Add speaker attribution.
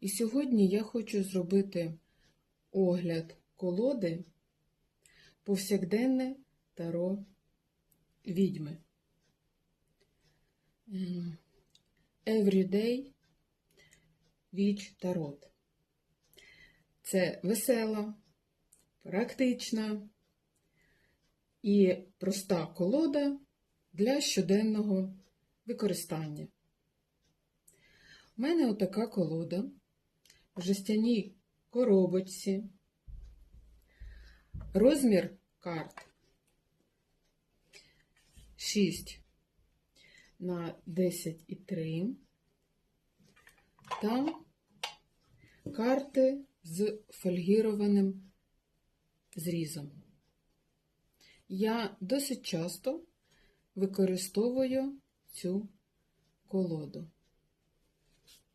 Speaker 1: І сьогодні я хочу зробити огляд колоди повсякденне таро відьми. Everyday Witch Tarot. Це весела, практична і проста колода для щоденного використання. У мене отака колода в жестяній коробочці. Розмір карт 6 на 10,3. Та карти з фольгірованим зрізом. Я досить часто використовую цю колоду.